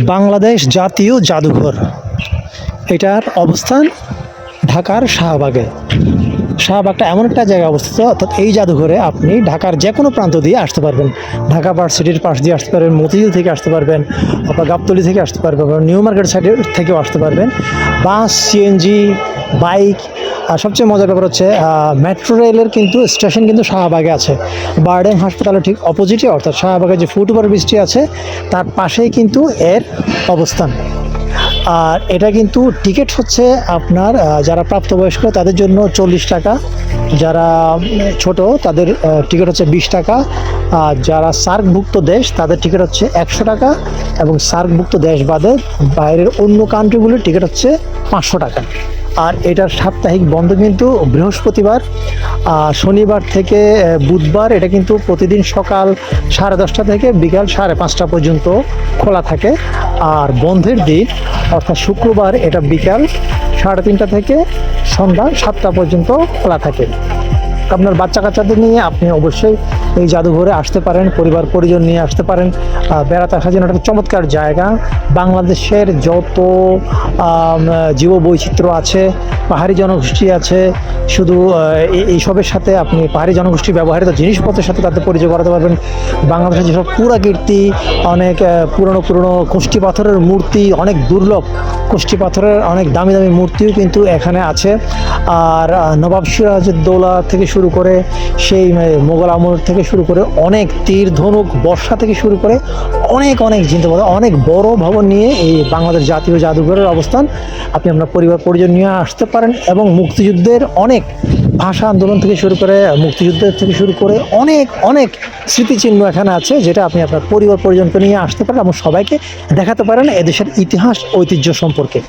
বাংলাদেশ জাতীয় জাদুঘর। এটার অবস্থান ঢাকার শাহবাগে। শাহবাগটা এমন একটা জায়গায় অবস্থিত, অর্থাৎ এই জাদুঘরে আপনি ঢাকার যে কোনো প্রান্ত দিয়ে আসতে পারবেন। ঢাকা ভার্সিটির পাশ দিয়ে আসতে পারবেন, মতিঝিল থেকে আসতে পারবেন, অথবা গাবতলি থেকে আসতে পারবেন নিউ মার্কেট সাইডের থেকেও আসতে পারবেন। বাস, সিএনজি, বাইক সবচেয়ে মজার ব্যাপার হচ্ছে মেট্রো রেলের কিন্তু স্টেশন কিন্তু শাহবাগে আছে। বার্ডেন হাসপাতালের ঠিক অপোজিটে অর্থাৎ শাহবাগে যে ফুটওভার ব্রিজটি আছে, তার পাশেই কিন্তু এর অবস্থান। আর এটা কিন্তু টিকিট হচ্ছে আপনার যারা প্রাপ্তবয়স্ক, তাদের জন্য চল্লিশ টাকা। যারা ছোট, তাদের টিকিট হচ্ছে বিশ টাকা। আর যারা সার্কভুক্ত দেশ, তাদের টিকিট হচ্ছে একশো টাকা এবং সার্কভুক্ত দেশ বাদে বাইরের অন্য কান্ট্রিগুলির টিকিট হচ্ছে পাঁচশো টাকা। আর এটার সাপ্তাহিক বন্ধ কিন্তু বৃহস্পতিবার। শনিবার থেকে বুধবার, এটা কিন্তু প্রতিদিন সকাল সাড়ে দশটা থেকে বিকাল সাড়ে পাঁচটা পর্যন্ত খোলা থাকে। আর বন্ধের দিন, অর্থাৎ শুক্রবার, এটা বিকাল সাড়ে তিনটা থেকে সন্ধ্যা সাতটা পর্যন্ত খোলা থাকে। আপনার বাচ্চা কাচ্চাদের নিয়ে আপনি অবশ্যই এই জাদুঘরে আসতে পারেন, পরিবার, পরিজন নিয়ে আসতে পারেন। বেড়াতে আসার জন্য একটা চমৎকার জায়গা। বাংলাদেশের যত জীব বৈচিত্র্য আছে, পাহাড়ি জনগোষ্ঠী আছে, শুধু এই- এইসবের সাথে আপনি পাহাড়ি জনগোষ্ঠী ব্যবহৃত জিনিসপত্রের সাথে তাদের পরিচয় করাতে পারবেন। বাংলাদেশের যেসব পুরাকীর্তি অনেক পুরনো পুরনো কোষ্ঠী পাথরের মূর্তি, অনেক দুর্লভ কোষ্ঠী পাথরের অনেক দামি দামি মূর্তিও কিন্তু এখানে আছে। আর নবাব সিরাজউদ্দৌলা থেকে শুরু করে সেই মোগল আমল থেকে শুরু করে অনেক তীর, ধনুক, বর্ষা থেকে শুরু করে অনেক অনেক জিনিসপত্র, অনেক বড় ভবন নিয়ে এই বাংলাদেশ জাতীয় জাদুঘরের অবস্থান। আপনি আপনার পরিবার, পরিজন নিয়ে আসতে পারেন এবং মুক্তিযুদ্ধের অনেক ভাষা আন্দোলন থেকে শুরু করে, মুক্তিযুদ্ধের থেকে শুরু করে অনেক অনেক স্মৃতিচিহ্ন এখানে আছে, যেটা আপনি আপনার পরিবার, পরিজনকে নিয়ে আসতে পারেন এবং সবাইকে দেখাতে পারেন এদেশের ইতিহাস, ঐতিহ্য সম্পর্কে।